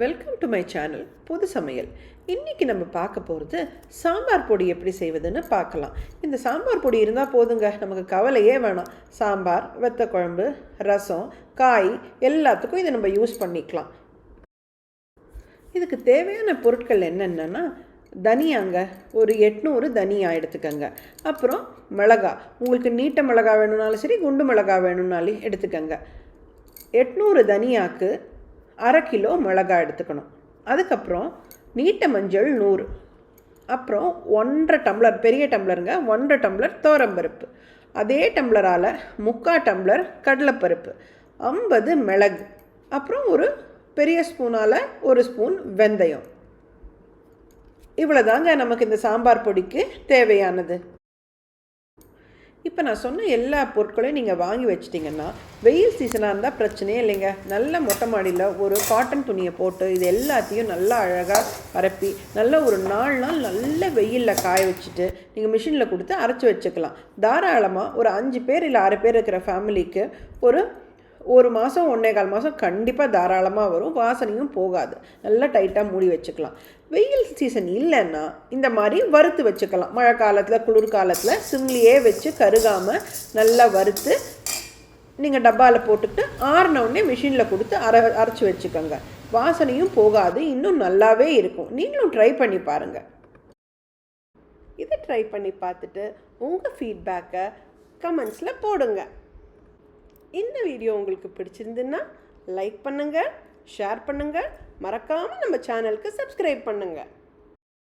Welcome to my channel புது சமையல் இன்றைக்கி நம்ம பார்க்க போகிறது சாம்பார் பொடி எப்படி செய்வதுன்னு பார்க்கலாம். இந்த சாம்பார் பொடி இருந்தால் போதுங்க நமக்கு கவலையே வேணாம். சாம்பார் வெத்த குழம்பு ரசம் காய் எல்லாத்துக்கும் இதை நம்ம யூஸ் பண்ணிக்கலாம். இதுக்கு தேவையான பொருட்கள் என்னென்னா தனியாங்க ஒரு எட்நூறு தனியா எடுத்துக்கோங்க. அப்புறம் மிளகா உங்களுக்கு நீட்ட மிளகா வேணும்னாலும் சரி குண்டு மிளகா வேணும்னாலும் எடுத்துக்கோங்க. எட்நூறு தனியாக்கு அரை கிலோ மிளகா எடுத்துக்கணும். அதுக்கப்புறம் நீட்ட மஞ்சள் நூறு. அப்புறம் ஒன்றரை டம்ளர் பெரிய டம்ளருங்க ஒன்றரை டம்ளர் தோரம்பருப்பு அதே டம்ளரால் முக்கால் டம்ளர் கடலைப்பருப்பு. ஐம்பது மிளகு. அப்புறம் ஒரு பெரிய ஸ்பூனால் ஒரு ஸ்பூன் வெந்தயம். இவ்வளோதாங்க நமக்கு இந்த சாம்பார் பொடிக்கு தேவையானது. இப்போ நான் சொன்ன எல்லா பொருட்களையும் நீங்கள் வாங்கி வச்சிட்டிங்கன்னா வெயில் சீசனாக இருந்தால் பிரச்சனையே இல்லைங்க. நல்ல மொட்டை மாடியில் ஒரு காட்டன் துணியை போட்டு இது எல்லாத்தையும் நல்லா அழகாக பரப்பி நல்ல ஒரு நாலு நாள் நல்ல வெயிலில் காய வச்சுட்டு நீங்கள் மிஷினில் கொடுத்து அரைச்சி வச்சுக்கலாம். தாராளமாக ஒரு அஞ்சு பேர் இல்லை ஆறு பேர் இருக்கிற ஃபேமிலிக்கு ஒரு ஒரு மாதம் ஒன்றே கால் மாதம் கண்டிப்பாக தாராளமாக வரும். வாசனையும் போகாது. நல்லா டைட்டாக மூடி வச்சுக்கலாம். வெயில் சீசன் இல்லைன்னா இந்த மாதிரி வறுத்து வச்சுக்கலாம். மழை காலத்தில் குளிர் காலத்தில் சிம்லியே வச்சு கருகாமல் நல்லா வறுத்து நீங்கள் டப்பாவில் போட்டுக்கிட்டு ஆறினவுடனே மிஷினில் கொடுத்து அரை அரைச்சி வச்சுக்கோங்க. வாசனையும் போகாது. இன்னும் நல்லாவே இருக்கும். நீங்களும் ட்ரை பண்ணி பாருங்கள் இதை ட்ரை பண்ணி பார்த்துட்டு உங்கள் ஃபீட்பேக்கை கமெண்ட்ஸில் போடுங்க. இந்த வீடியோ உங்களுக்கு பிடிச்சிருந்துன்னா லைக் பண்ணுங்கள் ஷேர் பண்ணுங்கள் மறக்காமல் நம்ம சேனலுக்கு சப்ஸ்கிரைப் பண்ணுங்கள்